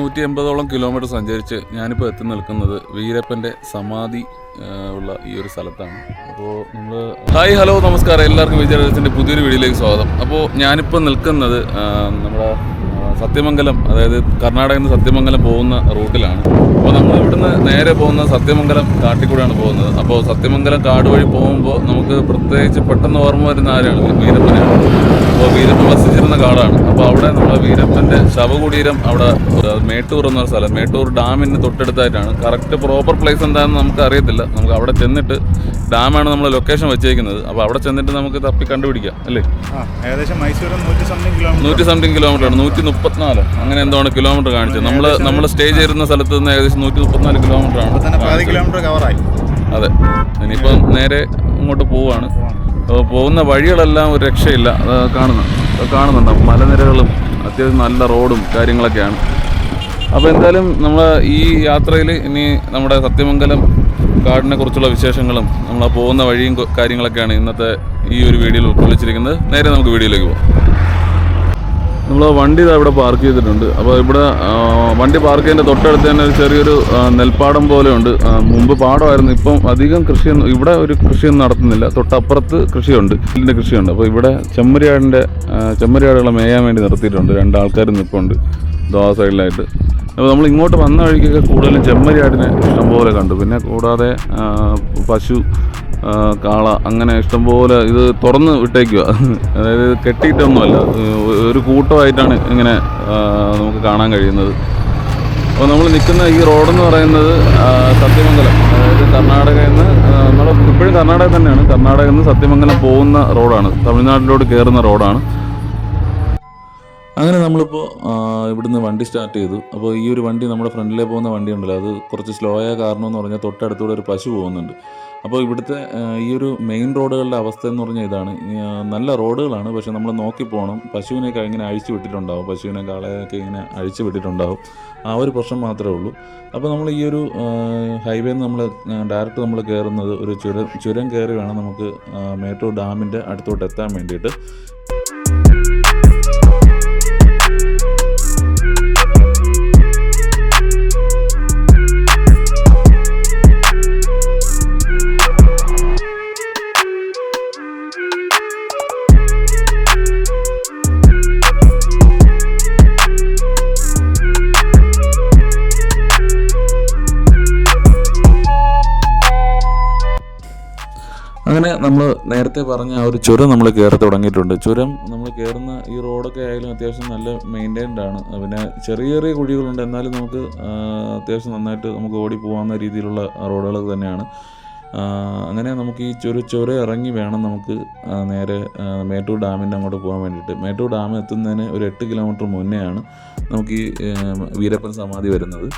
നൂറ്റി എൺപതോളം കിലോമീറ്റർ സഞ്ചരിച്ച് ഞാനിപ്പോൾ എത്തി നിൽക്കുന്നത് വീരപ്പന്റെ സമാധി ഉള്ള ഈ ഒരു സ്ഥലത്താണ്. അപ്പോൾ നമ്മൾ ഹായ് ഹലോ നമസ്കാരം. എല്ലാവർക്കും വിജയരാജത്തിന്റെ പുതിയൊരു വീഡിയോയിലേക്ക് സ്വാഗതം. അപ്പോൾ ഞാനിപ്പോൾ നിൽക്കുന്നത് നമ്മുടെ സത്യമംഗലം അതായത് കർണാടകയിൽ നിന്ന് സത്യമംഗലം പോകുന്ന റൂട്ടിലാണ്. അപ്പോൾ നമ്മൾ ഇവിടുന്ന് നേരെ പോകുന്ന സത്യമംഗലം കാട്ടിക്കൂടെയാണ് പോകുന്നത്. അപ്പോൾ സത്യമംഗലം കാട് വഴി പോകുമ്പോൾ നമുക്ക് പ്രത്യേകിച്ച് പെട്ടെന്ന് ഓർമ്മ വരുന്ന ആരാണ്? വീരപ്പനാണ്. അപ്പോൾ വീരപ്പൻ വസിച്ചിരുന്ന കാടാണ്. അപ്പോൾ അവിടെ നമ്മുടെ വീരപ്പന്റെ ശവകുടീരം അവിടെ മേട്ടൂർ എന്ന സ്ഥലം മേട്ടൂർ ഡാമിന് തൊട്ടടുത്തായിട്ടാണ്. കറക്റ്റ് പ്രോപ്പർ പ്ലേസ് എന്താണെന്ന് നമുക്ക് അറിയത്തില്ല. നമുക്ക് അവിടെ ചെന്നിട്ട് ഡാമാണ് നമ്മൾ ലൊക്കേഷൻ വെച്ചേക്കുന്നത്. അപ്പോൾ അവിടെ ചെന്നിട്ട് നമുക്ക് തപ്പി കണ്ടുപിടിക്കാം അല്ലേ? ഏകദേശം മൈസൂർ നൂറ്റി സംതിങ് കിലോമീറ്റർ. ആണ് നൂറ്റി മുപ്പത്തിനാല് അങ്ങനെ എന്താണ് കിലോമീറ്റർ കാണിച്ചത്? നമ്മൾ നമ്മൾ സ്റ്റേ ചെയ്യുന്ന സ്ഥലത്ത് നിന്ന് ഏകദേശം നൂറ്റി മുപ്പത്തിനാല് കിലോമീറ്റർ ആണ് കിലോമീറ്റർ കവറായി അതെ. ഇനിയിപ്പം നേരെ ഇങ്ങോട്ട് പോവാണ്. അപ്പോൾ പോകുന്ന വഴികളെല്ലാം ഒരു രക്ഷയില്ല. കാണുന്നു കാണുന്നുണ്ട്. മലനിരകളും അത്യാവശ്യം നല്ല റോഡും കാര്യങ്ങളൊക്കെയാണ്. അപ്പോൾ എന്തായാലും നമ്മൾ ഈ യാത്രയിൽ ഇനി നമ്മുടെ സത്യമംഗലം കാടിനെ കുറിച്ചുള്ള വിശേഷങ്ങളും നമ്മൾ പോകുന്ന വഴിയും കാര്യങ്ങളൊക്കെയാണ് ഇന്നത്തെ ഈ ഒരു വീഡിയോയിൽ ഉൾക്കൊള്ളിച്ചിരിക്കുന്നത്. നേരെ നമുക്ക് വീഡിയോയിലേക്ക് പോകാം നമ്മൾ വണ്ടി ഇതാ ഇവിടെ പാർക്ക് ചെയ്തിട്ടുണ്ട്. അപ്പോൾ ഇവിടെ വണ്ടി പാർക്ക് ചെയ്യുന്ന തൊട്ടടുത്ത് തന്നെ ഒരു ചെറിയൊരു നെൽപ്പാടം പോലെ ഉണ്ട് മുമ്പ് പാടമായിരുന്നു. ഇപ്പം അധികം കൃഷിയൊന്നും ഇവിടെ ഒരു കൃഷിയൊന്നും നടത്തുന്നില്ല. തൊട്ടപ്പുറത്ത് കൃഷിയുണ്ട്. ഇതിന്റെ കൃഷിയുണ്ട്. അപ്പോൾ ഇവിടെ ചെമ്മരിയാടിന്റെ ചെമ്മരിയാടുകളെ മേയാൻ വേണ്ടി നിർത്തിയിട്ടുണ്ട്. രണ്ടാൾക്കാർ നിൽപ്പുണ്ട് ദോ സൈഡിലായിട്ട്. അപ്പോൾ നമ്മൾ ഇങ്ങോട്ട് വന്ന വഴിക്കൊക്കെ കൂടുതലും ചെമ്മരിയാടിനെ ഇഷ്ടംപോലെ കണ്ടു. പിന്നെ കൂടാതെ പശു കാള അങ്ങനെ ഇഷ്ടംപോലെ ഇത് തുറന്ന് വിട്ടേക്കുക അതായത് കെട്ടിയിട്ടൊന്നുമല്ല. ഒരു കൂട്ടമായിട്ടാണ് ഇങ്ങനെ നമുക്ക് കാണാൻ കഴിയുന്നത്. അപ്പോൾ നമ്മൾ നിൽക്കുന്ന ഈ റോഡെന്ന് പറയുന്നത് സത്യമംഗലം. അതായത് കർണാടകയിൽ നിന്ന് നമ്മൾ ഇപ്പോഴും കർണാടക തന്നെയാണ്. കർണാടകയിൽ നിന്ന് സത്യമംഗലം പോകുന്ന റോഡാണ്. തമിഴ്നാട്ടിലോട്ട് കയറുന്ന റോഡാണ്. അങ്ങനെ നമ്മളിപ്പോൾ ഇവിടുന്ന് വണ്ടി സ്റ്റാർട്ട് ചെയ്തു. അപ്പോൾ ഈ ഒരു വണ്ടി നമ്മുടെ ഫ്രണ്ടിലേ പോകുന്ന വണ്ടി ഉണ്ടല്ലോ അത് കുറച്ച് സ്ലോ ആയ കാരണം എന്ന് പറഞ്ഞാൽ തൊട്ടടുത്തൂടെ ഒരു പശു പോകുന്നുണ്ട്. അപ്പോൾ ഇവിടുത്തെ ഈ ഒരു മെയിൻ റോഡുകളുടെ അവസ്ഥ എന്ന് പറഞ്ഞാൽ ഇതാണ്. നല്ല റോഡുകളാണ് പക്ഷെ നമ്മൾ നോക്കി പോകണം പശുവിനെയൊക്കെ ഇങ്ങനെ അഴിച്ചു വിട്ടിട്ടുണ്ടാവും. പശുവിനെ കാളയൊക്കെ ഇങ്ങനെ അഴിച്ചു വിട്ടിട്ടുണ്ടാവും. ആ ഒരു പ്രശ്നം മാത്രമേ ഉള്ളൂ. അപ്പോൾ നമ്മൾ ഈ ഒരു ഹൈവേ നമ്മൾ ഡയറക്റ്റ് നമ്മൾ കയറുന്നത് ഒരു ചുരം ചുരം കയറി വേണം നമുക്ക് മേട്ടൂർ ഡാമിന്റെ അടുത്തോട്ട് എത്താൻ വേണ്ടിയിട്ട്. അങ്ങനെ നമ്മൾ നേരത്തെ പറഞ്ഞ ആ ഒരു ചുരം നമ്മൾ കയറി തുടങ്ങിയിട്ടുണ്ട്. ചുരം നമ്മൾ കയറുന്ന ഈ റോഡൊക്കെ ആയാലും അത്യാവശ്യം നല്ല മെയിന്റൈൻഡ് ആണ്. പിന്നെ ചെറിയ ചെറിയ കുഴികളുണ്ട്. എന്നാലും നമുക്ക് അത്യാവശ്യം നന്നായിട്ട് നമുക്ക് ഓടി പോകാവുന്ന രീതിയിലുള്ള റോഡുകൾ തന്നെയാണ്. അങ്ങനെ നമുക്ക് ഈ ചുര ചുരം ഇറങ്ങി വേണം നമുക്ക് നേരെ മേട്ടൂർ ഡാമിന്റെ അങ്ങോട്ട് പോകാൻ വേണ്ടിയിട്ട്. മേട്ടൂർ ഡാം എത്തുന്നതിന് ഒരു എട്ട് കിലോമീറ്റർ മുന്നേയാണ് നമുക്ക് ഈ വീരപ്പൻ സമാധി വരുന്നത്.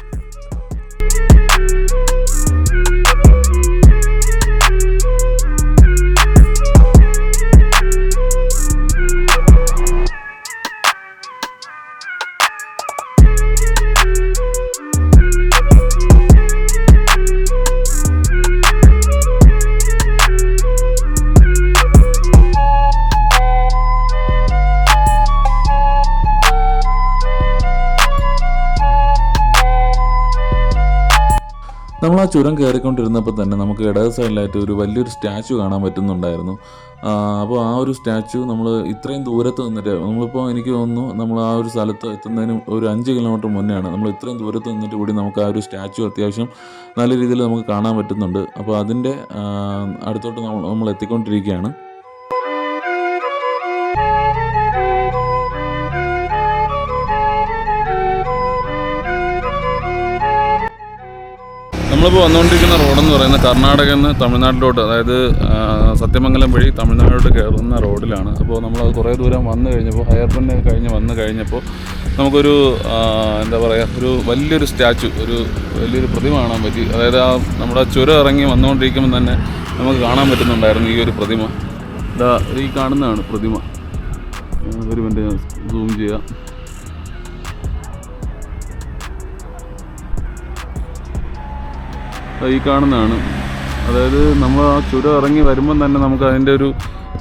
ചുരം കയറിക്കൊണ്ടിരുന്നപ്പോൾ തന്നെ നമുക്ക് ഇടത് സൈഡിലായിട്ട് ഒരു വലിയൊരു സ്റ്റാച്ചു കാണാൻ പറ്റുന്നുണ്ടായിരുന്നു. അപ്പോൾ ആ ഒരു സ്റ്റാച്ചു നമ്മൾ ഇത്രയും ദൂരത്ത് നിന്നിട്ട് നമ്മളിപ്പോൾ എനിക്ക് തോന്നുന്നു നമ്മൾ ആ ഒരു സ്ഥലത്ത് എത്തുന്നതിന് ഒരു അഞ്ച് കിലോമീറ്റർ മുന്നെയാണ്. നമ്മൾ ഇത്രയും ദൂരത്ത് നിന്നിട്ട് കൂടി നമുക്ക് ആ ഒരു സ്റ്റാച്ചു അത്യാവശ്യം നല്ല രീതിയിൽ നമുക്ക് കാണാൻ പറ്റുന്നുണ്ട്. അപ്പോൾ അതിന്റെ അടുത്തോട്ട് നമ്മൾ നമ്മൾ എത്തിക്കൊണ്ടിരിക്കുകയാണ്. നമ്മളിപ്പോൾ വന്നുകൊണ്ടിരിക്കുന്ന റോഡെന്ന് പറയുന്നത് കർണാടകയിൽ നിന്ന് തമിഴ്നാട്ടിലോട്ട് അതായത് സത്യമംഗലം വഴി തമിഴ്നാട്ടിലോട്ട് കയറുന്ന റോഡിലാണ്. അപ്പോൾ നമ്മൾ കുറേ ദൂരം വന്നു കഴിഞ്ഞപ്പോൾ ഹയർ പെണ്ണ് കഴിഞ്ഞ് വന്നു കഴിഞ്ഞപ്പോൾ നമുക്കൊരു എന്താ പറയുക ഒരു വലിയൊരു സ്റ്റാച്ചു ഒരു വലിയൊരു പ്രതിമ കാണാൻ പറ്റി. അതായത് ആ നമ്മുടെ ചുരം ഇറങ്ങി വന്നുകൊണ്ടിരിക്കുമ്പോൾ തന്നെ നമുക്ക് കാണാൻ പറ്റുന്നുണ്ടായിരുന്നു ഈ ഒരു പ്രതിമ. ഇതാ ഈ കാണുന്നതാണ് പ്രതിമ. ഒരു മിനിറ്റ് സൂം ചെയ്യാം. ഈ കാണുന്നതാണ്. അതായത് നമ്മൾ ആ ചുരം ഇറങ്ങി വരുമ്പം തന്നെ നമുക്ക് അതിന്റെ ഒരു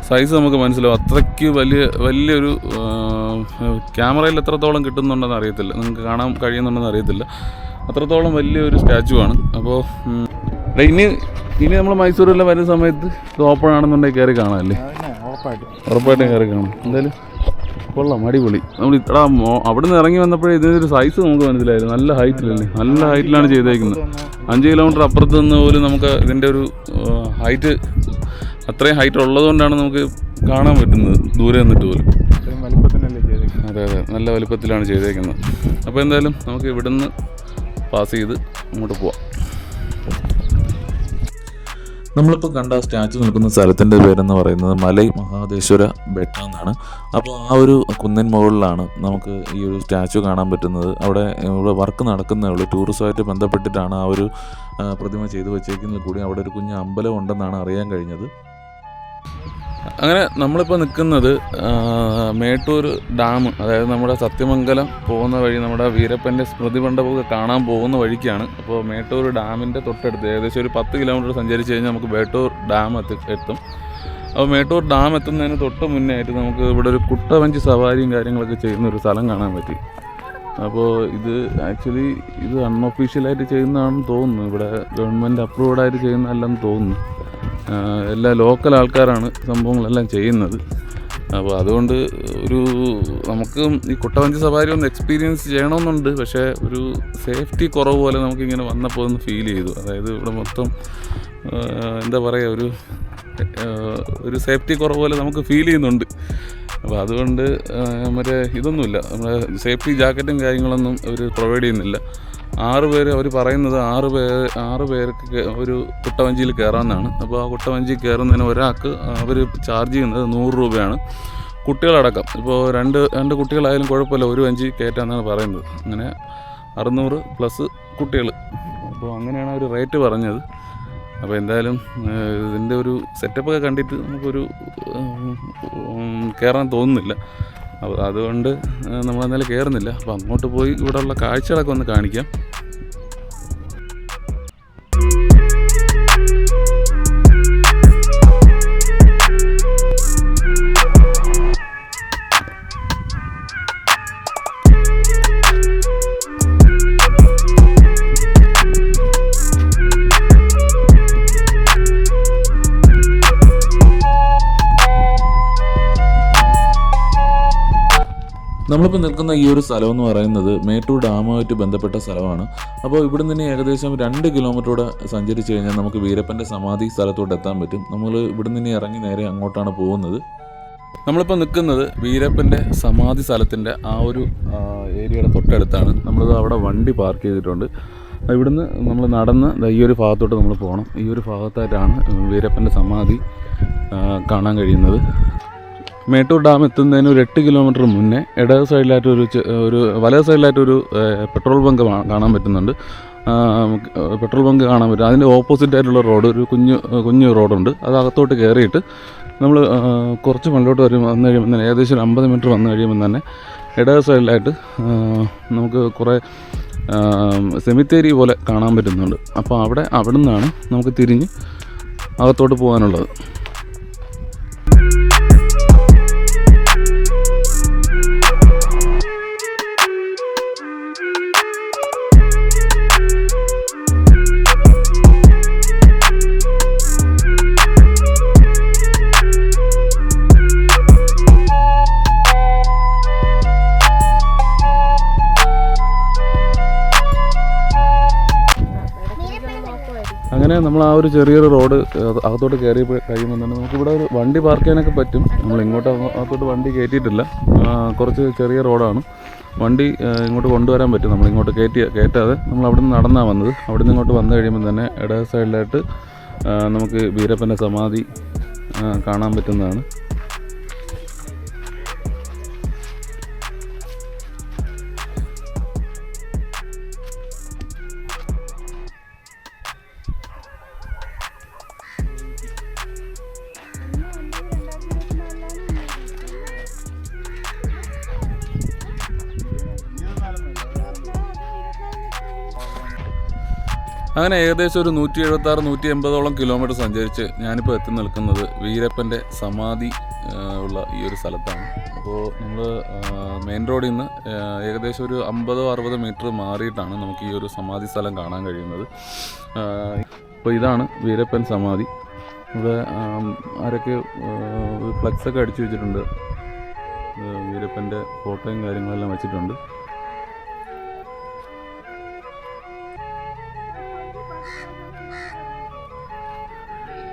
സൈസ് നമുക്ക് മനസ്സിലാവും. അത്രയ്ക്ക് വലിയ വലിയൊരു ക്യാമറയിൽ എത്രത്തോളം കിട്ടുന്നുണ്ടെന്ന് അറിയത്തില്ല. നിങ്ങൾക്ക് കാണാൻ കഴിയുന്നുണ്ടെന്ന് അറിയത്തില്ല. അത്രത്തോളം വലിയൊരു സ്റ്റാച്ചു ആണ്. അപ്പോൾ ഇനി ഇനി നമ്മൾ മൈസൂരിലെ വരുന്ന സമയത്ത് ഇത് ഓപ്പൺ ആണെന്നുണ്ടെങ്കിൽ കയറി കാണാമല്ലേ? ഉറപ്പായിട്ടും കയറി കാണാം. എന്തായാലും കൊള്ളാം അടിപൊളി. നമ്മൾ ഇത്ര അവിടെ നിന്ന് ഇറങ്ങി വന്നപ്പോഴേ ഇതിന്റെ ഒരു സൈസ് നമുക്ക് മനസ്സിലായിരുന്നു നല്ല ഹൈറ്റിലല്ലേ നല്ല ഹൈറ്റിലാണ് ചെയ്തേക്കുന്നത്. അഞ്ച് കിലോമീറ്റർ അപ്പുറത്ത് നിന്ന് പോലും നമുക്ക് ഇതിന്റെ ഒരു ഹൈറ്റ് അത്രയും ഹൈറ്റ് ഉള്ളതുകൊണ്ടാണ് നമുക്ക് കാണാൻ പറ്റുന്നത് ദൂരെ നിന്നിട്ട് പോലും. അതെ അതെ. നല്ല വലുപ്പത്തിലാണ് ചെയ്തേക്കുന്നത്. അപ്പോൾ എന്തായാലും നമുക്ക് ഇവിടുന്ന് പാസ് ചെയ്ത് അങ്ങോട്ട് പോവാം. നമ്മളിപ്പോൾ കണ്ട സ്റ്റാച്ചു നിൽക്കുന്ന സ്ഥലത്തിന്റെ പേരെന്ന് പറയുന്നത് മലൈ മഹാദേശ്വര ബെട്ട എന്നാണ്. അപ്പോൾ ആ ഒരു കുന്നിൻ മുകളിലാണ് നമുക്ക് ഈ ഒരു സ്റ്റാച്ചു കാണാൻ പറ്റുന്നത്. അവിടെ ഇവിടെ വർക്ക് നടക്കുന്നേ ഉള്ളൂ. ടൂറിസമായിട്ട് ബന്ധപ്പെട്ടിട്ടാണ് ആ ഒരു പ്രതിമ ചെയ്തു വച്ചേക്കുന്നതിൽ കൂടി അവിടെ ഒരു കുഞ്ഞ് അമ്പലം ഉണ്ടെന്നാണ് അറിയാൻ കഴിഞ്ഞത്. അങ്ങനെ നമ്മളിപ്പോൾ നിൽക്കുന്നത് മേട്ടൂർ ഡാം അതായത് നമ്മുടെ സത്യമംഗലം പോകുന്ന വഴി നമ്മുടെ വീരപ്പന്റെ സ്മൃതി മണ്ഡപമൊക്കെ കാണാൻ പോകുന്ന വഴിക്കാണ്. അപ്പോൾ മേട്ടൂർ ഡാമിന്റെ തൊട്ടടുത്ത് ഏകദേശം ഒരു പത്ത് കിലോമീറ്റർ സഞ്ചരിച്ച് കഴിഞ്ഞാൽ നമുക്ക് മേട്ടൂർ ഡാം എത്തി എത്തും. അപ്പോൾ മേട്ടൂർ ഡാം എത്തുന്നതിന് തൊട്ട് മുന്നേ ആയിട്ട് നമുക്ക് ഇവിടെ ഒരു കുട്ടവഞ്ചി സവാരിയും കാര്യങ്ങളൊക്കെ ചെയ്യുന്ന ഒരു സ്ഥലം കാണാൻ പറ്റി. അപ്പോൾ ഇത് ആക്ച്വലി ഇത് അൺഒഫീഷ്യലായിട്ട് ചെയ്യുന്നതാണെന്ന് തോന്നുന്നു. ഇവിടെ ഗവൺമെന്റ് അപ്രൂവ്ഡ് ആയിട്ട് ചെയ്യുന്നതല്ലെന്ന് തോന്നുന്നു. എല്ലാ ലോക്കൽ ആൾക്കാരാണ് സംഭവങ്ങളെല്ലാം ചെയ്യുന്നത്. അപ്പോൾ അതുകൊണ്ട് ഒരു നമുക്ക് ഈ കുട്ടവഞ്ചി സവാരി ഒന്ന് എക്സ്പീരിയൻസ് ചെയ്യണമെന്നുണ്ട്. പക്ഷേ ഒരു സേഫ്റ്റി കുറവ് പോലെ നമുക്കിങ്ങനെ വന്നപ്പോൾ ഒന്ന് ഫീൽ ചെയ്തു. അതായത് ഇവിടെ മൊത്തം എന്താ പറയുക ഒരു ഒരു സേഫ്റ്റി കുറവ് പോലെ നമുക്ക് ഫീൽ ചെയ്യുന്നുണ്ട്. അപ്പോൾ അതുകൊണ്ട് മറ്റേ ഇതൊന്നുമില്ല. നമ്മുടെ സേഫ്റ്റി ജാക്കറ്റും കാര്യങ്ങളൊന്നും അവർ പ്രൊവൈഡ് ചെയ്യുന്നില്ല. ആറ് പേര് അവർ പറയുന്നത് ആറ് പേര് ആറ് പേർക്ക് ഒരു കുട്ടവഞ്ചിയിൽ കയറാമെന്നാണ് അപ്പോൾ ആ കുട്ടവഞ്ചി കയറുന്നതിന് ഒരാൾക്ക് അവർ ചാർജ് ചെയ്യുന്നത് നൂറ് രൂപയാണ്. കുട്ടികളടക്കം. ഇപ്പോൾ രണ്ട് രണ്ട് കുട്ടികളായാലും കുഴപ്പമില്ല ഒരു വഞ്ചി കയറ്റാമെന്നാണ് പറയുന്നത്. അങ്ങനെ അറുന്നൂറ് പ്ലസ് കുട്ടികൾ അപ്പോൾ അങ്ങനെയാണ് അവർ റേറ്റ് പറഞ്ഞത്. അപ്പോൾ എന്തായാലും ഇതിന്റെ ഒരു സെറ്റപ്പൊക്കെ കണ്ടിട്ട് നമുക്കൊരു കയറാൻ തോന്നുന്നില്ല. അപ്പോൾ അതുകൊണ്ട് നമ്മളെന്നാലും കയറുന്നില്ല. അപ്പോൾ അങ്ങോട്ട് പോയി ഇവിടെയുള്ള കാഴ്ചകളൊക്കെ ഒന്ന് കാണിക്കാം. നമ്മളിപ്പോൾ നിൽക്കുന്ന ഈ ഒരു സ്ഥലം എന്ന് പറയുന്നത് മേട്ടൂർ ഡാമുമായിട്ട് ബന്ധപ്പെട്ട സ്ഥലമാണ്. അപ്പോൾ ഇവിടെ നിന്ന് ഏകദേശം രണ്ട് കിലോമീറ്ററോടെ സഞ്ചരിച്ച് കഴിഞ്ഞാൽ നമുക്ക് വീരപ്പന്റെ സമാധി സ്ഥലത്തോട്ട് എത്താൻ പറ്റും. നമ്മൾ ഇവിടെ നിന്ന് ഇറങ്ങി നേരെ അങ്ങോട്ടാണ് പോകുന്നത്. നമ്മളിപ്പോൾ നിൽക്കുന്നത് വീരപ്പന്റെ സമാധി സ്ഥലത്തിന്റെ ആ ഒരു ഏരിയയുടെ തൊട്ടടുത്താണ്. നമ്മളിത് അവിടെ വണ്ടി പാർക്ക് ചെയ്തിട്ടുണ്ട്. ഇവിടുന്ന് നമ്മൾ നടന്ന് ഈ ഒരു ഭാഗത്തോട്ട് നമ്മൾ പോകണം. ഈ ഒരു ഭാഗത്തായിട്ടാണ് വീരപ്പന്റെ സമാധി കാണാൻ കഴിയുന്നത്. മേട്ടൂർ ഡാം എത്തുന്നതിന് ഒരു എട്ട് കിലോമീറ്റർ മുന്നേ ഇടത് സൈഡിലായിട്ട് ഒരു ഒരു വലത് സൈഡിലായിട്ട് ഒരു പെട്രോൾ ബങ്ക് കാണാൻ പറ്റുന്നുണ്ട്. പെട്രോൾ ബങ്ക് കാണാൻ പറ്റും. അതിന്റെ ഓപ്പോസിറ്റ് ആയിട്ടുള്ള റോഡ് ഒരു കുഞ്ഞു കുഞ്ഞു റോഡുണ്ട്. അത് അകത്തോട്ട് കയറിയിട്ട് നമ്മൾ കുറച്ച് മുന്നോട്ട് വരും വന്നു കഴിയുമ്പോൾ തന്നെ ഏകദേശം ഒരു അമ്പത് മീറ്റർ വന്നു കഴിയുമ്പോൾ തന്നെ ഇടത് സൈഡിലായിട്ട് നമുക്ക് കുറേ സെമിത്തേരി പോലെ കാണാൻ പറ്റുന്നുണ്ട്. അപ്പോൾ അവിടെ അവിടെ നിന്നാണ് നമുക്ക് തിരിഞ്ഞ് അകത്തോട്ട് പോകാനുള്ളത്. നമ്മൾ ആ ഒരു ചെറിയൊരു റോഡ് അക- അകത്തോട്ട് കയറി കഴിയുമ്പോൾ തന്നെ നമുക്കിവിടെ ഒരു വണ്ടി പാർക്ക് ചെയ്യാനൊക്കെ പറ്റും. നമ്മൾ ഇങ്ങോട്ട് അകത്തോട്ട് വണ്ടി കയറ്റിയിട്ടില്ല കുറച്ച് ചെറിയ റോഡാണ്. വണ്ടി ഇങ്ങോട്ട് കൊണ്ടുവരാൻ പറ്റും. നമ്മൾ ഇങ്ങോട്ട് കയറ്റി കയറ്റാതെ നമ്മൾ അവിടെ നിന്ന് നടന്നാണ് വന്നത്. അവിടെ നിന്ന് ഇങ്ങോട്ട് വന്നു കഴിയുമ്പോൾ തന്നെ ഇട സൈഡിലായിട്ട് നമുക്ക് വീരപ്പന്റെ സമാധി കാണാൻ പറ്റുന്നതാണ്. അങ്ങനെ ഏകദേശം ഒരു നൂറ്റി എഴുപത്തി ആറ് നൂറ്റി എൺപതോളം കിലോമീറ്റർ സഞ്ചരിച്ച് ഞാനിപ്പോൾ എത്തി നിൽക്കുന്നത് വീരപ്പന്റെ സമാധി ഉള്ള ഈ ഒരു സ്ഥലത്താണ്. അപ്പോൾ നമ്മൾ മെയിൻ റോഡിൽ നിന്ന് ഏകദേശം ഒരു അമ്പതോ അറുപതോ മീറ്റർ മാറിയിട്ടാണ് നമുക്ക് ഈ ഒരു സമാധി സ്ഥലം കാണാൻ കഴിയുന്നത്. അപ്പോൾ ഇതാണ് വീരപ്പൻ സമാധി. ഇവിടെ ആരൊക്കെ ഫ്ലക്സൊക്കെ അടിച്ചു വെച്ചിട്ടുണ്ട് വീരപ്പന്റെ ഫോട്ടോയും കാര്യങ്ങളെല്ലാം വെച്ചിട്ടുണ്ട്.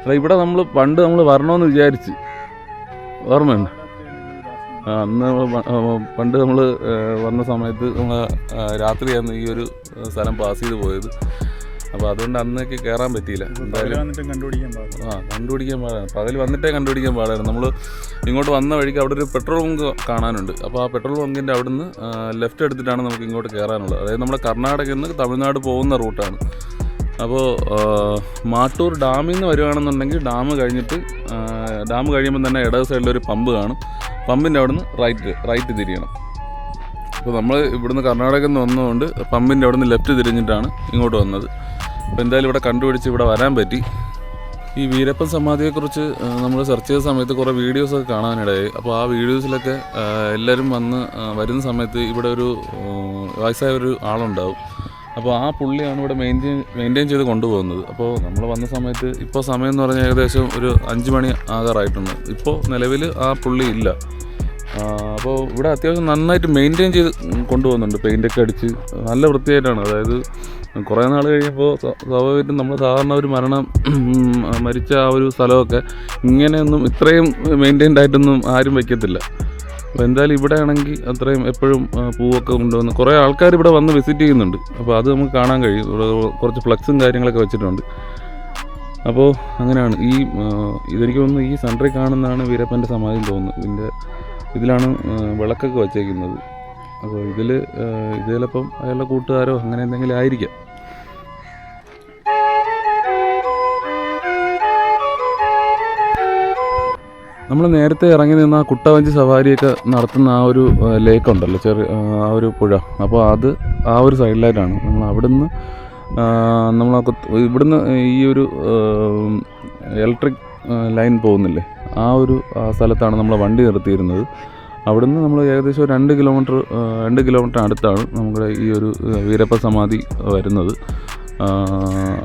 എടാ ഇവിടെ നമ്മൾ പണ്ട് നമ്മൾ വരണമെന്ന് വിചാരിച്ച്. ഓർമ്മയുണ്ട്? ആ, അന്ന് പണ്ട് നമ്മൾ വന്ന സമയത്ത് നമ്മൾ രാത്രിയായിരുന്നു ഈ ഒരു സ്ഥലം പാസ് ചെയ്ത് പോയത്. അപ്പോൾ അതുകൊണ്ട് അന്നൊക്കെ കയറാൻ പറ്റിയില്ല. എന്തായാലും വന്നിട്ടും കണ്ടുപിടിക്കാൻ പാടില്ല. ആ കണ്ടുപിടിക്കാൻ പാടാണ് പകൽ വന്നിട്ടേ കണ്ടുപിടിക്കാൻ പാടായിരുന്നു നമ്മൾ ഇങ്ങോട്ട് വന്ന വഴിക്ക് അവിടെ ഒരു പെട്രോൾ ബങ്ക് കാണാനുണ്ട്. അപ്പോൾ ആ പെട്രോൾ ബങ്കിന്റെ അവിടെ നിന്ന് ലെഫ്റ്റ് എടുത്തിട്ടാണ് നമുക്ക് ഇങ്ങോട്ട് കയറാനുള്ളത് അതായത് നമ്മുടെ കർണാടകയിൽ നിന്ന് തമിഴ്നാട് പോകുന്ന റൂട്ടാണ്. അപ്പോൾ മാട്ടൂർ ഡാമിൽ നിന്ന് വരുവാണെന്നുണ്ടെങ്കിൽ ഡാം കഴിഞ്ഞിട്ട് ഡാം കഴിയുമ്പോൾ തന്നെ ഇടത് സൈഡിൽ ഒരു പമ്പ് കാണും. പമ്പിന്റെ അവിടുന്ന് റൈറ്റ് റൈറ്റ് തിരിയണം. അപ്പോൾ നമ്മൾ ഇവിടുന്ന് കർണാടകയിൽ നിന്ന് വന്നതുകൊണ്ട് പമ്പിന്റെ അവിടുന്ന് ലെഫ്റ്റ് തിരിഞ്ഞിട്ടാണ് ഇങ്ങോട്ട് വന്നത്. അപ്പോൾ എന്തായാലും ഇവിടെ കണ്ടുപിടിച്ച് ഇവിടെ വരാൻ പറ്റി. ഈ വീരപ്പൻ സമാധിയെക്കുറിച്ച് നമ്മൾ സെർച്ച് ചെയ്ത സമയത്ത് കുറേ വീഡിയോസൊക്കെ കാണാനിടയായി. അപ്പോൾ ആ വീഡിയോസിലൊക്കെ എല്ലാവരും വന്ന് വരുന്ന സമയത്ത് ഇവിടെ ഒരു വയസ്സായ ഒരു ആളുണ്ടാവും. അപ്പോൾ ആ പുള്ളിയാണ് ഇവിടെ മെയിന്റെയിൻ മെയിന്റെയിൻ ചെയ്ത് കൊണ്ടുപോകുന്നത്. അപ്പോൾ നമ്മൾ വന്ന സമയത്ത് ഇപ്പോൾ സമയം എന്ന് പറഞ്ഞാൽ ഏകദേശം ഒരു അഞ്ച് മണി ആകാറായിട്ടുണ്ട്. ഇപ്പോൾ നിലവിൽ ആ പുള്ളി ഇല്ല. അപ്പോൾ ഇവിടെ അത്യാവശ്യം നന്നായിട്ട് മെയിന്റെയിൻ ചെയ്ത് കൊണ്ടുപോകുന്നുണ്ട്. പെയിന്റൊക്കെ അടിച്ച് നല്ല വൃത്തിയായിട്ടാണ്. അതായത് കുറേ നാൾ കഴിയുമ്പോൾ സ്വാഭാവികമായിട്ടും നമ്മൾ സാധാരണ ഒരു മരണം മരിച്ച ആ ഒരു സ്ഥലമൊക്കെ ഇങ്ങനെയൊന്നും ഇത്രയും മെയിന്റെയിൻഡ് ആയിട്ടൊന്നും ആരും വയ്ക്കത്തില്ല അപ്പോൾ എന്തായാലും ഇവിടെ ആണെങ്കിൽ അത്രയും എപ്പോഴും പൂവൊക്കെ കൊണ്ടുവന്ന് കുറേ ആൾക്കാർ ഇവിടെ വന്ന് വിസിറ്റ് ചെയ്യുന്നുണ്ട്. അപ്പോൾ അത് നമുക്ക് കാണാൻ കഴിയും. ഇവിടെ കുറച്ച് ഫ്ലക്സും കാര്യങ്ങളൊക്കെ വെച്ചിട്ടുണ്ട്. അപ്പോൾ അങ്ങനെയാണ്. ഈ ഇതെനിക്ക് തോന്നുന്നു ഈ സെന്ററിൽ കാണുന്നതാണ് വീരപ്പന്റെ സമാധി തോന്നുന്നത് തോന്നുന്നു. ഇതിന്റെ ഇതിലാണ് വിളക്കൊക്കെ വച്ചേക്കുന്നത്. അപ്പോൾ ഇതിൽ ഇതിലപ്പം അയാളുടെ കൂട്ടുകാരോ അങ്ങനെ എന്തെങ്കിലും ആയിരിക്കാം. നമ്മൾ നേരത്തെ ഇറങ്ങി നിന്ന ആ കുട്ടവഞ്ചി സവാരിയൊക്കെ നടത്തുന്ന ആ ഒരു ലേക്ക് ഉണ്ടല്ലോ ചെറിയ ആ, ഒരു പുഴ. അപ്പോൾ അത് ആ ഒരു സൈഡിലായിട്ടാണ് നമ്മൾ അവിടുന്ന് നമ്മൾ ഇവിടുന്ന് ഈ ഒരു ഇലക്ട്രിക് ലൈൻ പോകുന്നില്ലേ ആ ഒരു സ്ഥലത്താണ് നമ്മൾ വണ്ടി നിർത്തിയിരുന്നത്. അവിടുന്ന് നമ്മൾ ഏകദേശം രണ്ട് കിലോമീറ്റർ രണ്ട് കിലോമീറ്റർ അടുത്താണ് നമ്മുടെ ഈ ഒരു വീരപ്പ സമാധി വരുന്നത്.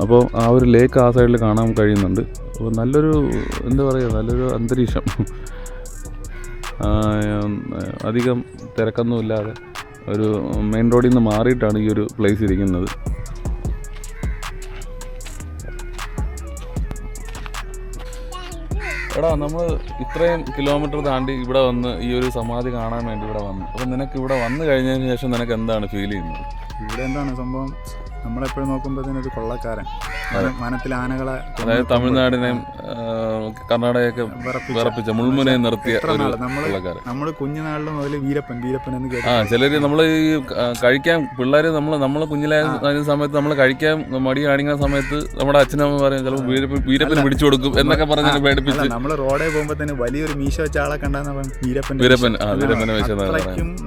അപ്പോൾ ആ ഒരു ലേക്ക് ആ സൈഡിൽ കാണാൻ കഴിയുന്നുണ്ട്. അപ്പോൾ നല്ലൊരു എന്താ പറയുക നല്ലൊരു അന്തരീക്ഷം. അധികം തിരക്കൊന്നുമില്ലാതെ ഒരു മെയിൻ റോഡിൽ നിന്ന് മാറിയിട്ടാണ് ഈ ഒരു പ്ലേസ് ഇരിക്കുന്നത്. എടാ നമ്മൾ ഇത്രയും കിലോമീറ്റർ താണ്ടി ഇവിടെ വന്ന് ഈ ഒരു സമാധി കാണാൻ വേണ്ടി ഇവിടെ വന്നു. അപ്പം നിനക്ക് ഇവിടെ വന്നു കഴിഞ്ഞതിന് ശേഷം നിനക്ക് എന്താണ് ഫീൽ ചെയ്യുന്നത്? ഇവിടെ എന്താണ് സംഭവം? നമ്മളെപ്പോഴും നോക്കുമ്പോഴത്തേനും ഒരു കൊള്ളക്കാരൻ. വനത്തിൽ ആനകളെ അതായത് തമിഴ്നാടിനെയും കർണാടകയൊക്കെ വിറപ്പിച്ച- മുൾമുനയെ നിർത്തിയ നമ്മൾ കുഞ്ഞുനാളിൽ മുതൽ വീരപ്പൻ വീരപ്പൻ എന്ന് ആ കേട്ടു ചിലര് നമ്മൾ ഈ ആ, കഴിക്കാൻ പിള്ളേർ നമ്മൾ നമ്മൾ കുഞ്ഞിലായ സമയത്ത് നമ്മൾ കഴിക്കാൻ മടി കാണിക്കുന്ന സമയത്ത് നമ്മുടെ അച്ഛനമ്മ പറയും ചിലപ്പോൾ വീരപ്പൻ വീരപ്പന് പിടിച്ചു കൊടുക്കും എന്നൊക്കെ പറഞ്ഞ് പേടിപ്പിച്ചു. നമ്മൾ റോഡേ തന്നെ വലിയൊരു മീശ വെച്ച ആളെ കണ്ടാന്ന് വീരപ്പൻ വീരപ്പൻ ആ വീരപ്പനെ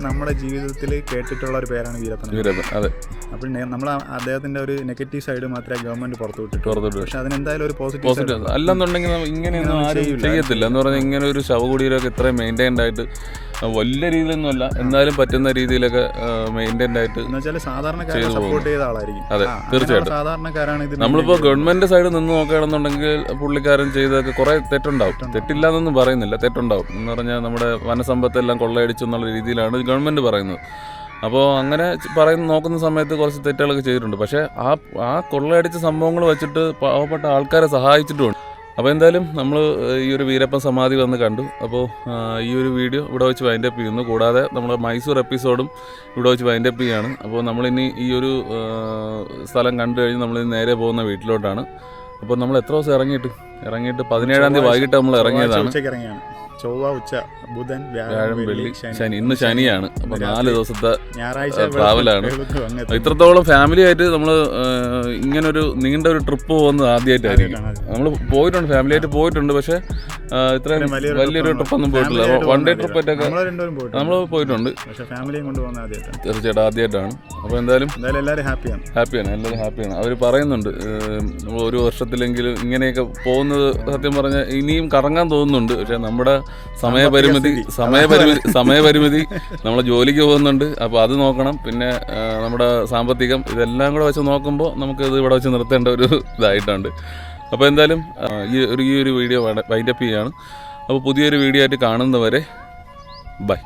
നമ്മുടെ ജീവിതത്തിൽ കേട്ടിട്ടുള്ള ഒരു പേരാണ് വീരപ്പൻ വീരപ്പൻ അതെ. അപ്പോൾ നമ്മൾ അദ്ദേഹത്തിന്റെ ഒരു നെഗറ്റീവ് സൈഡ് മാത്രമേ ഗവൺമെന്റ് പുറത്തു വിട്ടിട്ടുള്ളൂ. പക്ഷെ അതിനെന്തായാലും ഒരു പോസിറ്റീവ് അല്ലെന്നുണ്ടെങ്കിൽ ഇങ്ങനെയൊന്നും ആരും. ചെയ്യത്തില്ല. എന്ന് പറഞ്ഞാൽ ഇങ്ങനെ ഒരു ശവകുടീരമൊക്കെ ഇത്രയും മെയിന്റൈൻഡ് ആയിട്ട് വലിയ രീതിയിലൊന്നും അല്ല. എന്നാലും പറ്റുന്ന രീതിയിലൊക്കെ മെയിന്റൈൻഡ് ആയിട്ട് സാധാരണക്കാരെ സപ്പോർട്ട് ചെയ്ത ആളായിരിക്കും. അതെ, തീർച്ചയായിട്ടും. സാധാരണക്കാരാണ് നമ്മളിപ്പോൾ ഗവൺമെന്റ് സൈഡ് നിന്ന് നോക്കുകയാണെന്നുണ്ടെങ്കിൽ പുള്ളിക്കാരൻ ചെയ്തൊക്കെ കുറെ തെറ്റുണ്ടാവും. തെറ്റില്ല എന്നൊന്നും പറയുന്നില്ല. തെറ്റുണ്ടാവും. എന്ന് പറഞ്ഞാൽ നമ്മുടെ വനസമ്പത്തെല്ലാം കൊള്ളയടിച്ചു എന്നുള്ള രീതിയിലാണ് ഗവൺമെന്റ് പറയുന്നത്. അപ്പോൾ അങ്ങനെ പറയുന്ന നോക്കുന്ന സമയത്ത് കുറച്ച് തെറ്റുകളൊക്കെ ചെയ്തിട്ടുണ്ട്. പക്ഷേ ആ ആ കൊള്ളയടിച്ച സംഭവങ്ങൾ വെച്ചിട്ട് പാവപ്പെട്ട ആൾക്കാരെ സഹായിച്ചിട്ടുമുണ്ട് അപ്പോൾ എന്തായാലും നമ്മൾ ഈ ഒരു വീരപ്പൻ സമാധി വന്ന് കണ്ടു. അപ്പോൾ ഈ ഒരു വീഡിയോ ഇവിടെ വെച്ച് വൈൻഡ് അപ്പ് ചെയ്യുന്നു. കൂടാതെ നമ്മുടെ മൈസൂർ എപ്പിസോഡും ഇവിടെ വെച്ച് വൈൻഡ് അപ്പ് ചെയ്യാണ് അപ്പോൾ നമ്മളിനി ഈ ഒരു സ്ഥലം കണ്ടു കഴിഞ്ഞ് നമ്മൾ നേരെ പോകുന്ന വീട്ടിലോട്ടാണ്. അപ്പോൾ നമ്മൾ എത്ര ദിവസം ഇറങ്ങിയിട്ട്? ഇറങ്ങിയിട്ട് പതിനേഴാം തീയതി വൈകിട്ട് നമ്മൾ ഇറങ്ങിയതാണ്. ചൊവ്വ ഉച്ച ബുധൻ വ്യാഴം വെള്ളി ശനി. ഇന്ന് ശനിയാണ്. അപ്പൊ നാല് ദിവസത്തെ ഞായറാഴ്ച ട്രാവലാണ്. ഇത്രത്തോളം ഫാമിലി ആയിട്ട് നമ്മൾ ഇങ്ങനെ ഒരു നീണ്ട ഒരു ട്രിപ്പ് പോകുന്നത് ആദ്യമായിട്ടായിരിക്കും നമ്മൾ പോയിട്ടുണ്ട് ഫാമിലി ആയിട്ട് പോയിട്ടുണ്ട് പക്ഷെ ഇത്രയും വലിയൊരു ട്രിപ്പ് ട്രിപ്പൊന്നും ഒന്നും പോയിട്ടില്ല. വൺ ഡേ ട്രിപ്പ് ആയിട്ടൊക്കെ നമ്മൾ പോയിട്ടുണ്ട്. തീർച്ചയായിട്ടും ആദ്യമായിട്ടാണ് അപ്പോൾ എന്തായാലും ഹാപ്പിയാണ് ഹാപ്പിയാണ് എല്ലാവരും ഹാപ്പിയാണ് അവർ പറയുന്നുണ്ട് നമ്മൾ ഒരു വർഷത്തിലെങ്കിലും ഇങ്ങനെയൊക്കെ പോകുന്നത് സത്യം പറഞ്ഞാൽ ഇനിയും കറങ്ങാൻ തോന്നുന്നുണ്ട്. പക്ഷെ നമ്മുടെ സമയപരിമിതി സമയപരിമിതി സമയപരിമിതി. നമ്മൾ ജോലിക്ക് പോകുന്നുണ്ട് അപ്പോൾ അത് നോക്കണം. പിന്നെ നമ്മുടെ സാമ്പത്തികം ഇതെല്ലാം കൂടെ വെച്ച് നോക്കുമ്പോൾ നമുക്ക് ഇത് ഇവിടെ വെച്ച് നിർത്തേണ്ട ഒരു ഇതായിട്ടുണ്ട്. അപ്പോൾ എന്തായാലും ഈ ഒരു ഈ ഒരു വീഡിയോ വൈൻഡപ്പ് ചെയ്യാണ്. അപ്പോൾ പുതിയൊരു വീഡിയോ ആയിട്ട് കാണുന്നവരെ ബൈ.